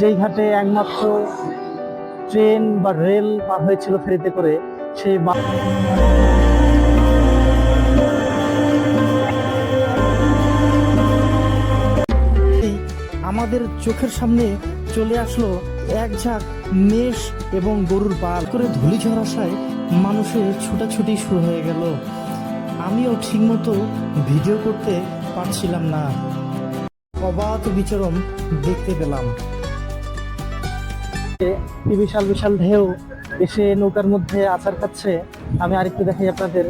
যেই ঘাটে একমাত্র ট্রেন বা রেল পার হয়েছিল ফেরিতে করে, সেই আমাদের চোখের সামনে চলে আসলো এক ঝাঁক মেষ এবং গরুর পাল করে ধুলি ঝরাশায় মানুষের ছুটাছুটি শুরু হয়ে গেল। আমিও ঠিকমতো ভিডিও করতে পারছিলাম না। অবাধ বিচরণ দেখতে পেলাম। কি বিশাল বিশাল ঢেউ এসে নৌকার মধ্যে আচার খাচ্ছে, আমি আরেকটু দেখাই আপনাদের।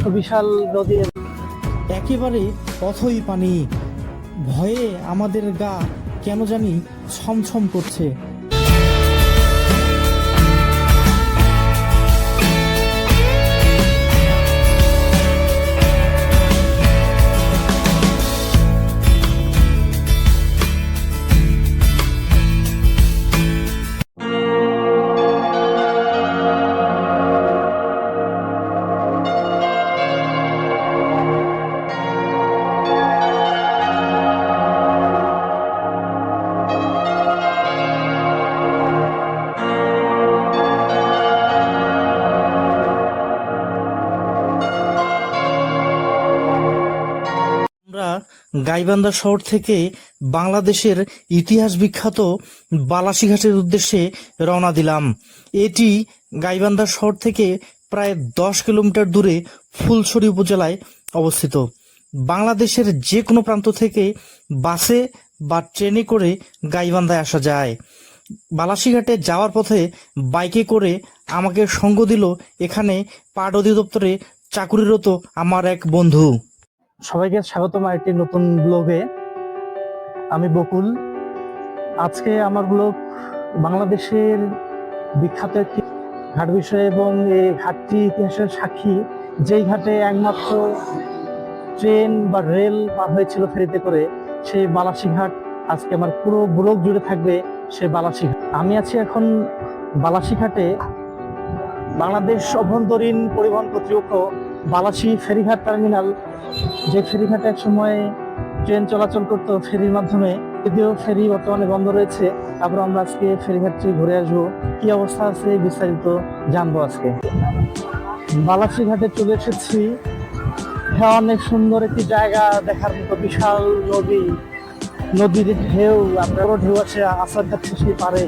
সুবিশাল নদী একেবারে অথই পানি। ভয়ে আমাদের গা কেন জানি ছমছম করছে। গাইবান্ধা শহর থেকে বাংলাদেশের ইতিহাস বিখ্যাত বালাসীঘাটের উদ্দেশ্যে রওনা দিলাম। এটি গাইবান্ধা শহর থেকে প্রায় দশ কিলোমিটার দূরে ফুলছড়ি উপজেলায় অবস্থিত। বাংলাদেশের যে কোনো প্রান্ত থেকে বাসে বা ট্রেনে করে গাইবান্ধায় আসা যায়। বালাসীঘাটে যাওয়ার পথে বাইকে করে আমাকে সঙ্গ দিল এখানে পাট অধিদপ্তরে চাকুরিরত আমার এক বন্ধু। সবাইকে স্বাগতম একটি নতুন ব্লগে আমি বকুল। আজকে আমার ব্লগ বাংলাদেশের বিখ্যাত একটি ঘাট বিষয় এবং এই ঘাটটি ইতিহাসের সাক্ষী। যেই ঘাটে একমাত্র ট্রেন বা রেল পার হয়েছিল ফেরিতে করে, সেই বালাসী ঘাট আজকে আমার পুরো ব্লগ জুড়ে থাকবে সে বালাসী ঘাট। আমি আছি এখন বালাসী ঘাটে। বাংলাদেশ অভ্যন্তরীণ পরিবহন কর্তৃপক্ষ বালাসী ফেরিঘাট টার্মিনাল যে ফেরিঘাটে এক সময় ট্রেন চলাচল করতো ফেরির মাধ্যমে, যদিও ফেরি বর্তমানে বন্ধ রয়েছে, তারপর আমরা আজকে ফেরিঘাটটি ঘুরে আসব। কি অবস্থা আছে বিস্তারিত জানব আজকে। বালাসী ঘাটে চলে এসেছি। হ্যাঁ অনেক সুন্দর একটি জায়গা, দেখার মতো বিশাল নদী। নদীর ঢেউ, আপনার বড় ঢেউ আছে আসার কাছে সেই পারে।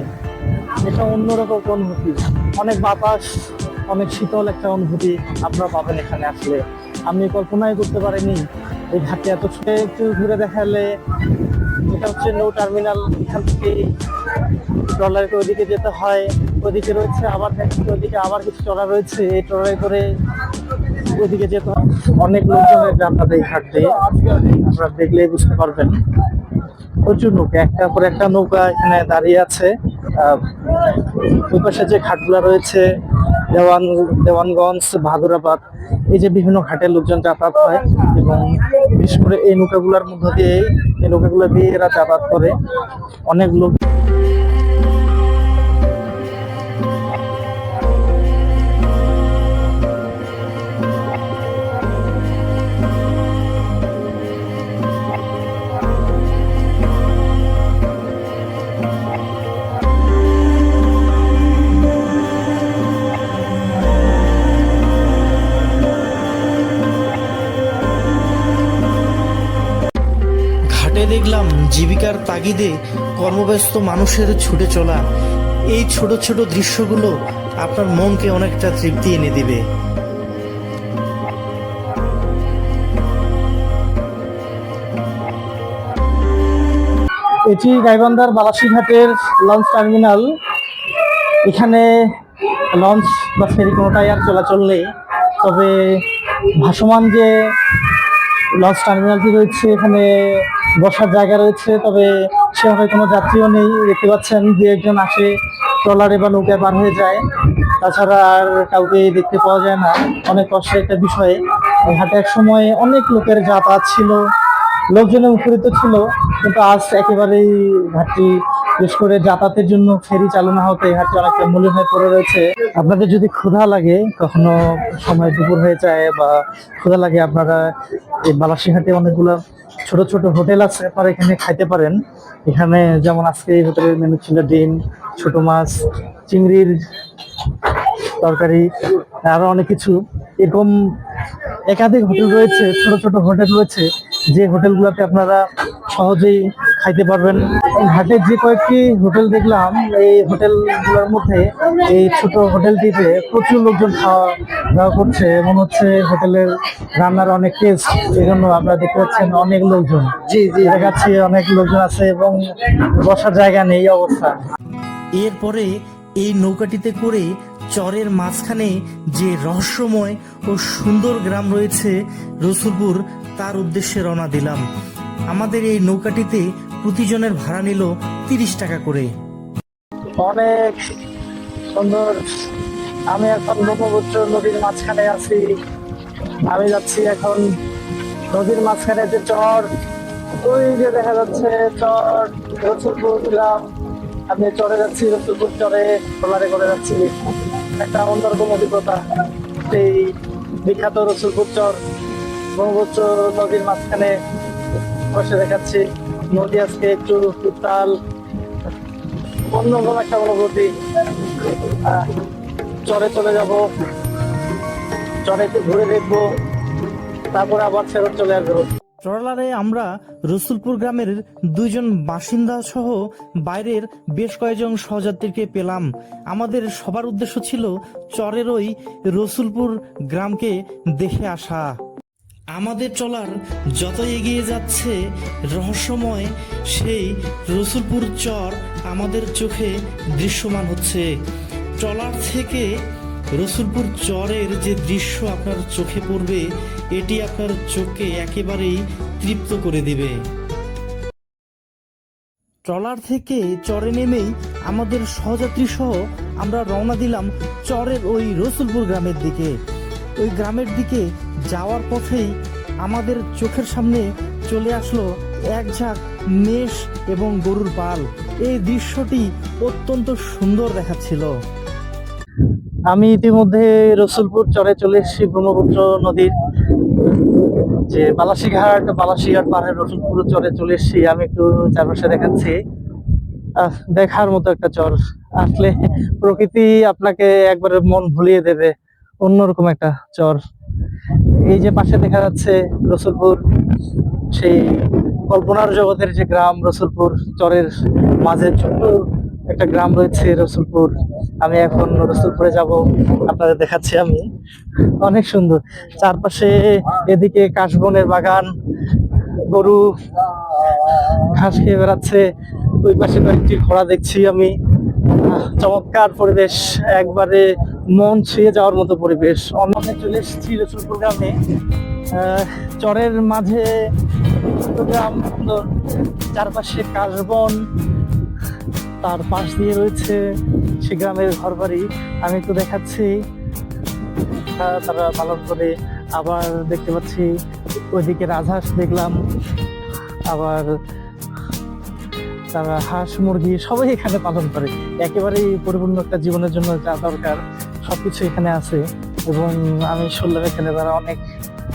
এটা অন্যরকম অনুভূতি। অনেক বাতাস, অনেক শীতল একটা অনুভূতি আপনারা পাবেন এখানে আসলে। আমি কল্পনাই করতে পারিনি। এই ঘাটে এত একটু ঘুরে দেখালে এটা হচ্ছে নৌ টার্মিনাল, এখান থেকে ট্রলারে ওইদিকে যেতে হয়। ওইদিকে রয়েছে আবার ওইদিকে আবার কিছু ট্রলার রয়েছে। এই ট্রলারে করে ওইদিকে যেতে হয়। অনেক লোকজন রয়েছে আপনাদের এই ঘাট আপনারা দেখলেই বুঝতে পারবেন। প্রচুর নৌকা, একটা পর একটা নৌকা এখানে দাঁড়িয়ে আছে। ওই পাশে যে ঘাটগুলা রয়েছে, দেওয়ান, দেওয়ানগঞ্জ ভাদুরাবাদ এই যে বিভিন্ন ঘাটের লোকজন যাতায়াত হয় এবং বিশেষ করে এই নৌকাগুলোর মধ্য দিয়ে, এই নৌকাগুলো দিয়ে এরা যাতায়াত করে। অনেক লোক তাগিদে কর্মব্যস্ত মানুষের ছুটে চলা, এই ছোট ছোট দৃশ্যগুলো আপনার মনকে অনেকটা তৃপ্তি এনে দিবে। এটি গাইবান্ধার বালাসীঘাটের লঞ্চ টার্মিনাল। এখানে লঞ্চ বা ফেরি কোনোটাই আর চলাচল নেই। তবে ভাসমান যে লঞ্চ টার্মিনালটি রয়েছে, এখানে বসার জায়গা রয়েছে। তবে সেভাবে কোনো যাত্রীও নেই। দেখতে পাচ্ছেন দু একজন আসে, ট্রলারে বা নৌকায় পার হয়ে যায়। তাছাড়া আর কাউকে দেখতে পাওয়া যায় না। অনেক কষ্টের একটা বিষয়ে। হাটে এক সময় অনেক লোকের যাতায়াত ছিল। লোকজনে উপরিত ছিল। কিন্তু আজ একেবারেই ঘাটটি বিশেষ করে যাতায়াতের জন্য ফেরি চালু না হতে ঘাটটি অনেকটা মূল্য হয়ে পড়ে রয়েছে। আপনাদের যদি ক্ষুধা লাগে, কখনো সময় দুপুর হয়ে যায় বা ক্ষুধা লাগে, আপনারা এই বালাসিহাটে অনেকগুলো ছোট ছোট হোটেল আছে, আপনারা এখানে খাইতে পারেন। এখানে যেমন আজকে এই হোটেলের মেনু ছিল ডিম, ছোট মাছ, চিংড়ির তরকারি, আরও অনেক কিছু। এরকম একাধিক হোটেল রয়েছে, ছোট ছোট হোটেল রয়েছে। যে হোটেলগুলোতে আপনারা সহজেই খাইতে পারবেন। হাটে যে কয়েকটি হোটেল দেখলাম এই হোটেলগুলোর মধ্যে এই ছোট হোটেলটিতে প্রচুর লোকজন খাওয়া দাওয়া করছে। মনে হচ্ছে হোটেলের রান্নার অনেক টেস্ট এই জন্য আপনারা দেখতে পাচ্ছেন অনেক লোকজন। জি জি। দেখাচ্ছি অনেক লোকজন আছে এবং বসার জায়গা নেই অবস্থা। এরপরে এই নৌকাটিতে করে চরের মাঝখানে যে রহস্যময় ও সুন্দর গ্রাম রয়েছে রসুলপুর তার উদ্দেশ্যে রওনা দিলাম। আমাদের এই নৌকাটিতে প্রতিজনের ভাড়া নিল তিরিশ টাকা করে। অনেক সুন্দর। আমি এখন ব্রহ্মপুত্র নদীর মাঝখানে আছি। আমি যাচ্ছি এখন নদীর মাঝখানে যে চর। ওই যে দেখা যাচ্ছে চর, রসুলপুর গ্রাম আমি চরে যাচ্ছি, রসুলপুর চরে ট্রলারে করে যাচ্ছি। একটা অন্যরকম অভিজ্ঞতা। এই বিখ্যাত রসুলপুর চর, ব্রহ্মপুত্র নদীর মাঝখানে বসে দেখাচ্ছি, নদী আজকে একটু উত্তাল, অন্যরকম একটা অনুভূতি। চরে চলে যাব, চরে ঘুরে দেখব, তারপরে আবার ফেরত চলে আসব। ট্রলারে আমরা রসুলপুর গ্রামের দুইজন বাসিন্দা সহ বাইরের বেশ কয়েকজন সহযাত্রীকে পেলাম। আমাদের সবার উদ্দেশ্য ছিল চরের ওই রসুলপুর গ্রামকে দেখে আসা। আমাদের চলার যত এগিয়ে যাচ্ছে, রহস্যময় সেই রসুলপুর চর আমাদের চোখে দৃশ্যমান হচ্ছে। ট্রলার থেকে রসুলপুর চরের যে দৃশ্য আপনার চোখে পড়বে, এটি আপনার চোখকে একেবারেই তৃপ্ত করে দিবে। ট্রলার থেকে চরে নেমেই আমাদের সহযাত্রী সহ আমরা রওনা দিলাম চরের ওই রসুলপুর গ্রামের দিকে। ওই গ্রামের দিকে যাওয়ার পথেই আমাদের চোখের সামনে চলে আসলো এক ঝাঁক মেষ এবং গরুর পাল এই দৃশ্যটি অত্যন্ত সুন্দর দেখাচ্ছিল। আমি ইতিমধ্যে রসুলপুর চরে চলে এসেছি ব্রহ্মপুত্র নদীর। যে বালাসিঘাট বালাসিঘাট পাহাড়ের রসুলপুর চরে চলে এসেছি। আমি একটু চারপাশে দেখাচ্ছি। দেখার মতো একটা চর। আসলে প্রকৃতি আপনাকে একবারে মন ভুলিয়ে দেবে। অন্যরকম একটা চর। এই যে পাশে দেখা যাচ্ছে রসুলপুর, সেই কল্পনার জগতের যে গ্রাম রসুলপুর, চরের মাঝে ছোট্ট একটা গ্রাম রয়েছে রসুলপুর। আমি এখন রসুলপুরে যাব, আপনাদের দেখাচ্ছি আমি। অনেক সুন্দর। চারপাশে এদিকে কাশবনের বাগান, গরু, ঘাস খেয়ে বেড়াচ্ছে। ওই পাশে কয়েকটি ঘোড়া দেখছি আমি। চমৎকার পরিবেশ। একবারে মন ছুঁয়ে যাওয়ার মতো পরিবেশ। অন্যকে চলে এসেছি রসুলপুর গ্রামে চরের মাঝে গ্রাম সুন্দর। চারপাশে কাশবন। তার পাশ দিয়ে রয়েছে সে গ্রামের ঘর বাড়ি আমি একটু দেখাচ্ছি। তারা পালন করে। আবার দেখতে পাচ্ছি ওইদিকে রাজহাঁস দেখলাম। আবার তারা হাঁস মুরগি সবাই এখানে পালন করে। একেবারেই পরিপূর্ণ একটা জীবনের জন্য যা দরকার। সবকিছু এখানে আছে এবং আমি শুনলাম এখানে তারা অনেক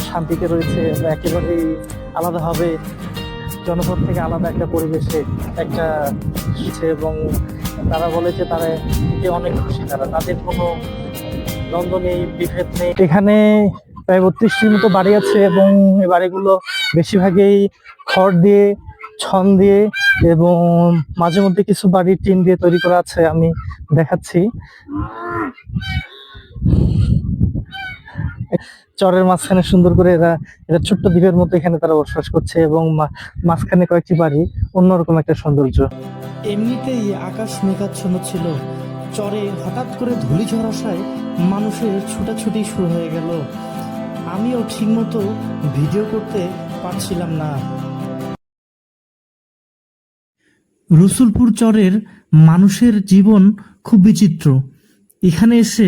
শান্তিতে রয়েছে একেবারেই আলাদাভাবে জনপদ থেকে আলাদা একটা পরিবেশে একটা এবং তারা বলে যে তারা এতে অনেক খুশি। তারা তাদের কোনো দ্বন্দ্ব নেই, বিভেদ নেই। এখানে প্রায় বত্রিশটির মতো বাড়ি আছে এবং এই বাড়িগুলো বেশিরভাগই খড় দিয়ে ছন দিয়ে এবং মাঝে মধ্যে কিছু বাড়ির টিন দিয়ে তৈরি করা আছে, আমি দেখাচ্ছি। চরের মাঝখানে সুন্দর করে এরা এটা ছোট্ট দ্বীপের মতো এখানে তারা বসবাস করছে এবং মাঝখানে কয়েকটি বাড়ি, অন্যরকম একটা সৌন্দর্য। এমনিতেই আকাশ মেঘাচ্ছন্ন ছিল। চরে হঠাৎ করে ধূলিঝড় আসায় মানুষের ছোটাছুটি শুরু হয়ে গেল। আমিও ঠিকমতো ভিডিও করতে পারছিলাম না। রসুলপুর চরের মানুষের জীবন খুব বিচিত্র। এখানে এসে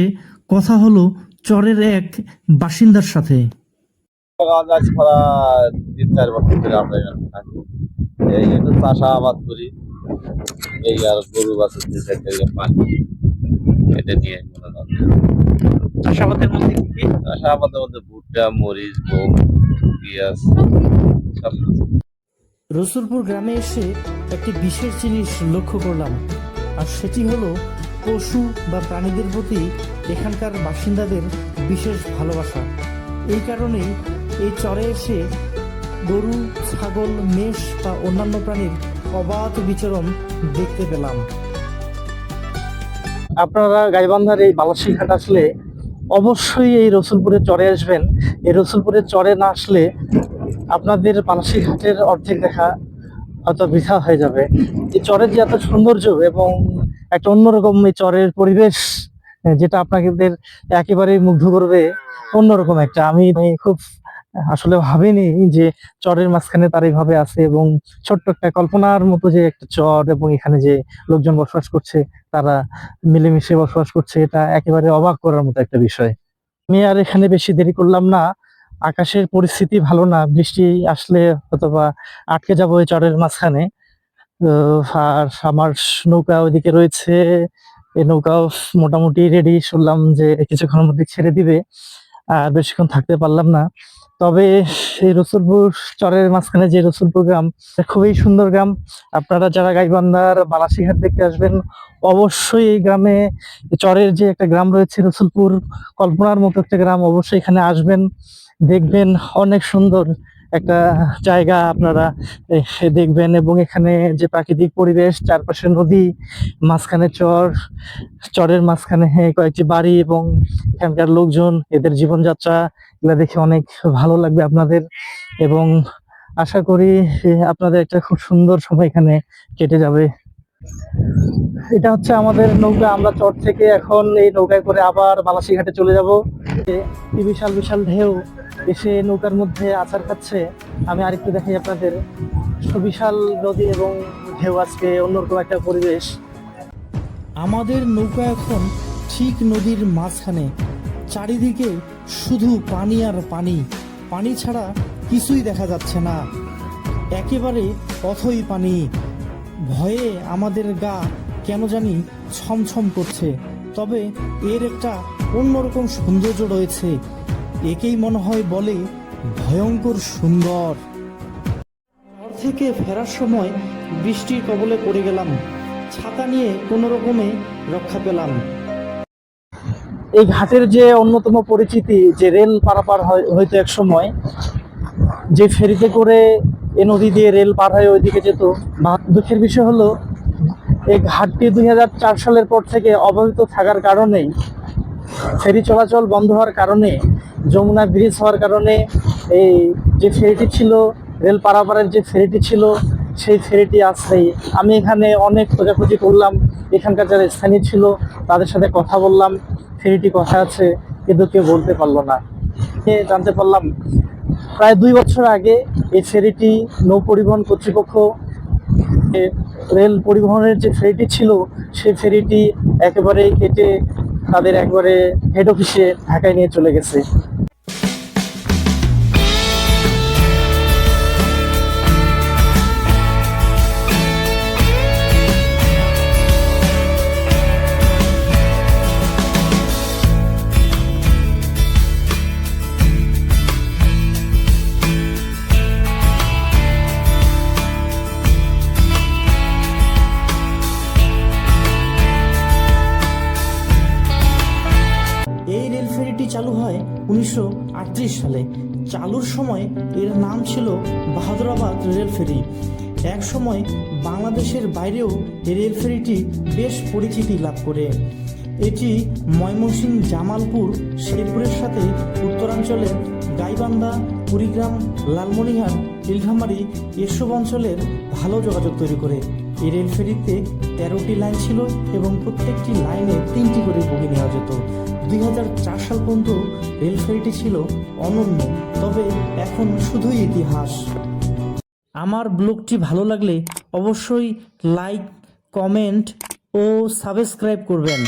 কথা হলো চরের এক বাসিন্দার সাথে। বাগান আজ প্রায় তিন চার বছর ধরে আমরা এখানে থাকি। এই একটু চাষাবাদ করি। এই আর গরু বাছুর দুই চার থেকে পানি এটা নিয়ে মনে করেন চাষাবাদের মধ্যে কি কি? চাষাবাদের মধ্যে ভুট্টা মরিচ গম পেঁয়াজ সব রসুলপুর গ্রামে এসে একটি বিশেষ জিনিস লক্ষ্য করলাম। আর সেটি হলো পশু বা প্রাণীদের প্রতি এখানকার বাসিন্দাদের বিশেষ ভালোবাসা। এই কারণেই এই চরে এসে গরু, ছাগল, মেষ বা অন্যান্য প্রাণীর অবাধ বিচরণ দেখতে পেলাম। আপনারা গাইবান্ধার এই বালাসী ঘাট আসলে অবশ্যই এই রসুলপুরের চরে আসবেন। এই রসুলপুরের চরে না আসলে আপনাদের বালাসী ঘাটের অর্ধেক দেখা হয়তো বৃথা হয়ে যাবে। এই চরের যে এত সৌন্দর্য এবং একটা অন্যরকম এই চরের পরিবেশ, যেটা আপনাদের একেবারেই মুগ্ধ করবে, অন্যরকম একটা। আমি খুব আসলে ভাবিনি যে চরের মাঝখানে তার এইভাবে আছে এবং ছোট্ট একটা কল্পনার মতো যে একটা চর এবং এখানে যে লোকজন বসবাস করছে, তারা মিলেমিশে বসবাস করছে, এটা একেবারে অবাক করার মতো একটা বিষয়। আমি আর এখানে বেশি দেরি করলাম না। আকাশের পরিস্থিতি ভালো না, বৃষ্টি আসলে অথবা আটকে যাব ওই চরের মাঝখানে। আর আমার নৌকা ওইদিকে রয়েছে, এই নৌকাও মোটামুটি রেডি শুনলাম যে কিছুক্ষণের মধ্যে ছেড়ে দিবে। আর বেশিক্ষণ থাকতে পারলাম না। তবে সেই রসুলপুর চরের মাঝখানে যে রসুলপুর গ্রাম খুবই সুন্দর গ্রাম। আপনারা যারা গাইবান্ধার বালাসীঘাট দেখতে আসবেন, অবশ্যই এই গ্রামে চরের যে একটা গ্রাম রয়েছে, রসুলপুর কল্পনার মতো একটা গ্রাম, অবশ্যই এখানে আসবেন, দেখবেন, অনেক সুন্দর। একটা জায়গা আপনারা দেখবেন এবং এখানে যে প্রাকৃতিক পরিবেশ, চারপাশে নদী, মাঝখানে চর, চরের মাঝখানে কয়েকটি বাড়ি এবং এখানকার লোকজন, এদের জীবনযাত্রা, এগুলা দেখে অনেক ভালো লাগবে আপনাদের এবং আশা করি আপনাদের একটা খুব সুন্দর সময় এখানে কেটে যাবে। এটা হচ্ছে আমাদের নৌকা, আমরা চর থেকে এখন এই নৌকায় করে আবার বালাসী ঘাটে চলে যাব। বিশাল বিশাল ঢেউ। এসে নৌকার মধ্যে আচার খাচ্ছে। আমি আরেকটু দেখাই আপনাদের। সুবিশাল নদী এবং ঢেউ আজকে অন্যরকম একটা পরিবেশ। আমাদের নৌকা এখন ঠিক নদীর মাঝখানে। চারিদিকে শুধু পানি আর পানি। পানি ছাড়া কিছুই দেখা যাচ্ছে না। একেবারে অথই পানি। ভয়ে আমাদের গা কেন জানি ছমছম করছে। তবে এর একটা অন্যরকম সৌন্দর্য রয়েছে। একেই মনে হয় বলে ভয়ঙ্কর সুন্দর। থেকে ফেরার সময় বৃষ্টির কবলে পড়ে গেলাম। ছাতা নিয়ে কোনো রকমে রক্ষা পেলাম। এই ঘাটের যে অন্যতম পরিচিতি, যে রেল পারাপার হয়, হয়তো এক সময়, যে ফেরিতে করে এ নদী দিয়ে রেল পার হয়ে ওইদিকে যেত। দুঃখের বিষয় হলো, এই ঘাটটি দুই সালের পর থেকে অবহিত থাকার কারণে ফেরি চলাচল বন্ধ হওয়ার কারণে যমুনা ব্রিজ হওয়ার কারণে এই যে ফেরিটি ছিল রেল পারাপারের যে ফেরিটি ছিল, সেই ফেরিটি আসলেই আমি এখানে অনেক খোঁজাখুঁজি করলাম, এখানকার যারা স্থানীয় ছিল তাদের সাথে কথা বললাম, ফেরিটি কথা আছে কিন্তু কেউ বলতে পারল না। জানতে পারলাম, প্রায় দুই বছর আগে এই ফেরিটি নৌ পরিবহন কর্তৃপক্ষ রেল পরিবহনের যে ফেরিটি ছিল, সেই ফেরিটি একেবারে কেটে তাদের একবারে হেড অফিসে ঢাকায় নিয়ে চলে গেছে। উনিশশো আটত্রিশ সালে চালুর সময় এর নাম ছিল বাহাদুরাবাদ রেল ফেরি। এক সময় বাংলাদেশের বাইরেও রেল ফেরিটি বেশ পরিচিতি লাভ করে। এটি ময়মনসিংহ জামালপুর, শেরপুরের সাথে উত্তরাঞ্চলের গাইবান্ধা, কুড়িগ্রাম, লালমনিরহাট, নীলফামারী এসব অঞ্চলের ভালো যোগাযোগ তৈরি করে। এই রেল ফেরিতে তেরোটি লাইন ছিল এবং প্রত্যেকটি লাইনে তিনটি করে বগি নেওয়া যেত। দুই হাজার চার সাল পর্যন্ত রেল ফেরিটি ছিল অনন্য, তবে এখন শুধুই ইতিহাস। আমার ব্লগটি ভালো লাগলে অবশ্যই লাইক, কমেন্ট ও সাবস্ক্রাইব করবেন।